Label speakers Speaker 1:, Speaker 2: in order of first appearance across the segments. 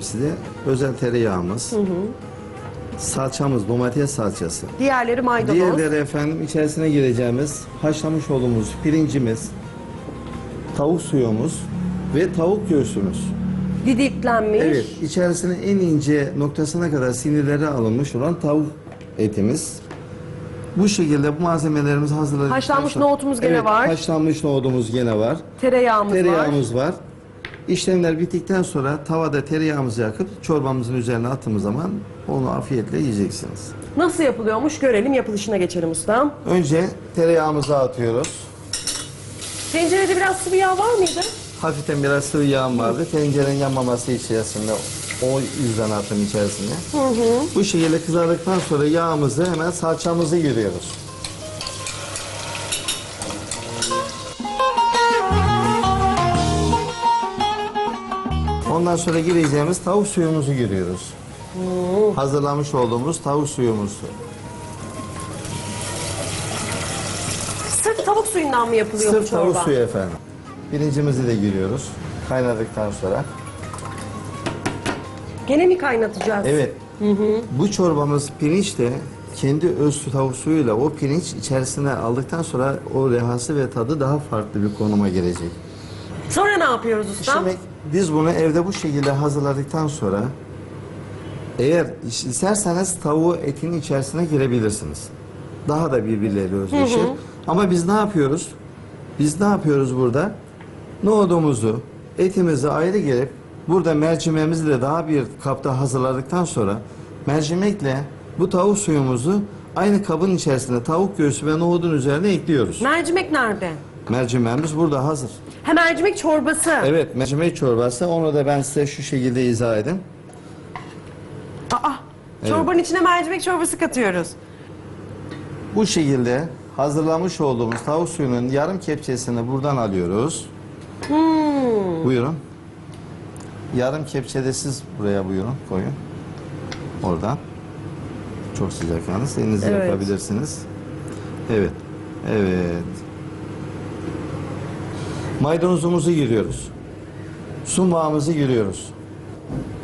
Speaker 1: söyleyeyim size. Özel tereyağımız. Salçamız, domates salçası.
Speaker 2: Diğerleri maydanoz.
Speaker 1: Diğerleri efendim içerisine gireceğimiz haşlamış olduğumuz pirincimiz, tavuk suyumuz ve tavuk göğsümüz.
Speaker 2: Didiklenmiş.
Speaker 1: Evet, içerisine en ince noktasına kadar sinirleri alınmış olan tavuk etimiz. Bu şekilde bu malzemelerimizi hazırladık.
Speaker 2: Haşlanmış nohutumuz gene var.
Speaker 1: Haşlanmış nohutumuz gene var.
Speaker 2: Tereyağımız, var.
Speaker 1: Tereyağımız var. İşlemler bittikten sonra tavada tereyağımızı yakıp çorbamızın üzerine attığımız zaman onu afiyetle yiyeceksiniz.
Speaker 2: Nasıl yapılıyormuş görelim yapılışına geçelim ustam.
Speaker 1: Önce tereyağımızı atıyoruz.
Speaker 2: Tencerede biraz sıvı yağ var mıydı?
Speaker 1: Hafiften biraz sıvı yağım vardı. Tencerenin yanmaması içerisinde o yüzden attım içerisine. Bu şekilde kızardıktan sonra yağımızı hemen salçamızı giriyoruz. Ondan sonra gireceğimiz tavuk suyumuzu giriyoruz. Hazırlamış olduğumuz tavuk suyumuzu.
Speaker 2: Sırf tavuk suyundan mı yapılıyor bu
Speaker 1: Sırf
Speaker 2: çorba?
Speaker 1: tavuk suyu efendim. Pirincimizi de giriyoruz. Kaynadıktan sonra.
Speaker 2: Gene mi kaynatacağız?
Speaker 1: Evet. Bu çorbamız pirinç de kendi öz tavuk suyuyla o pirinç içerisine aldıktan sonra o rehası ve tadı daha farklı bir konuma gelecek.
Speaker 2: Sonra ne yapıyoruz ustam?
Speaker 1: Şimdi biz bunu evde bu şekilde hazırladıktan sonra eğer isterseniz tavuğu etin içerisine girebilirsiniz. Daha da birbirleriyle özdeşir. Ama biz ne yapıyoruz? Biz ne yapıyoruz burada? Nohudumuzu, etimizi ayrı gelip burada mercimeğimizi de daha bir kapta hazırladıktan sonra mercimekle bu tavuk suyumuzu aynı kabın içerisine tavuk göğsü ve nohudun üzerine ekliyoruz.
Speaker 2: Mercimek nerede?
Speaker 1: Mercimeğimiz burada hazır.
Speaker 2: Ha mercimek çorbası.
Speaker 1: Evet, mercimek çorbası. Onu da ben size şu şekilde izah edeyim.
Speaker 2: Aa, çorbanın içine mercimek çorbası katıyoruz.
Speaker 1: Bu şekilde hazırlamış olduğumuz tavuk suyunun yarım kepçesini buradan alıyoruz. Buyurun. Yarım kepçede siz buraya buyurun koyun. Oradan. Çok sıcak yalnız. Elinizle
Speaker 2: Evet.
Speaker 1: yapabilirsiniz. Evet. Evet. Maydanozumuzu giriyoruz. Sumağımızı giriyoruz.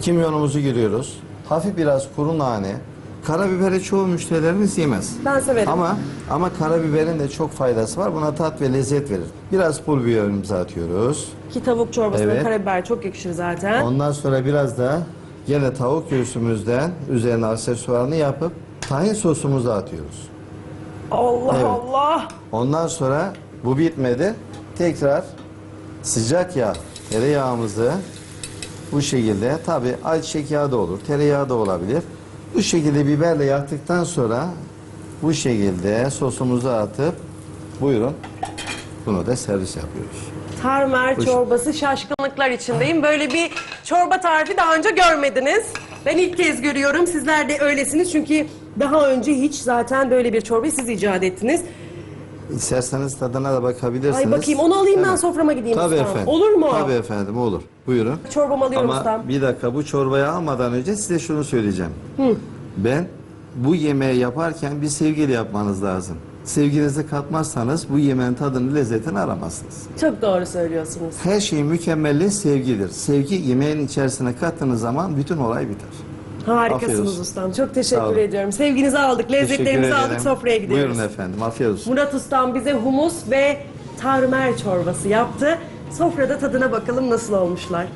Speaker 1: Kimyonumuzu giriyoruz. Hafif biraz kuru nane. Karabiberi çoğu müşterilerimiz yemez.
Speaker 2: Ben severim.
Speaker 1: Ama ama karabiberin de çok faydası var. Buna tat ve lezzet verir. Biraz pul biberimizi atıyoruz.
Speaker 2: Ki tavuk çorbasına
Speaker 1: Evet.
Speaker 2: karabiber çok yakışır zaten.
Speaker 1: Ondan sonra biraz da yine tavuk göğsümüzden üzerine aksesuarını yapıp tahin sosumuzu atıyoruz.
Speaker 2: Allah
Speaker 1: Evet.
Speaker 2: Allah.
Speaker 1: Ondan sonra bu bitmedi. Tekrar sıcak yağ, tereyağımızı bu şekilde tabi ayçiçek yağı da olur, tereyağı da olabilir. Bu şekilde biberle yaktıktan sonra bu şekilde sosumuzu atıp buyurun bunu da servis yapıyoruz.
Speaker 2: Tarmer
Speaker 1: Hoş-
Speaker 2: çorbası şaşkınlıklar içindeyim. Böyle bir çorba tarifi daha önce görmediniz. Ben ilk kez görüyorum. Sizler de öylesiniz çünkü daha önce hiç zaten böyle bir çorbayı siz icat ettiniz.
Speaker 1: İsterseniz tadına da bakabilirsiniz.
Speaker 2: Ay bakayım onu alayım ben
Speaker 1: Evet.
Speaker 2: soframa gideyim
Speaker 1: Tabii
Speaker 2: ustam.
Speaker 1: efendim.
Speaker 2: Olur mu?
Speaker 1: Tabii efendim olur. Buyurun.
Speaker 2: Çorbamı alıyorum
Speaker 1: Ama
Speaker 2: ustam.
Speaker 1: bir dakika bu çorbayı almadan önce size şunu söyleyeceğim. Ben bu yemeği yaparken bir sevgiyle yapmanız lazım. Sevginizi katmazsanız bu yemeğin tadını, lezzetini aramazsınız.
Speaker 2: Çok doğru söylüyorsunuz.
Speaker 1: Her şeyin mükemmelliği sevgidir. Sevgi yemeğin içerisine kattığınız zaman bütün olay biter. Afiyet
Speaker 2: Harikasınız
Speaker 1: olsun.
Speaker 2: ustam. Çok
Speaker 1: Sağ
Speaker 2: teşekkür
Speaker 1: olun.
Speaker 2: ediyorum. Sevginizi aldık, lezzetlerimizi
Speaker 1: Teşekkür
Speaker 2: aldık,
Speaker 1: ederim.
Speaker 2: sofraya gidiyoruz.
Speaker 1: Buyurun efendim. Afiyet olsun.
Speaker 2: Murat ustam bize humus ve tarmer çorbası yaptı. Sofrada tadına bakalım nasıl olmuşlar.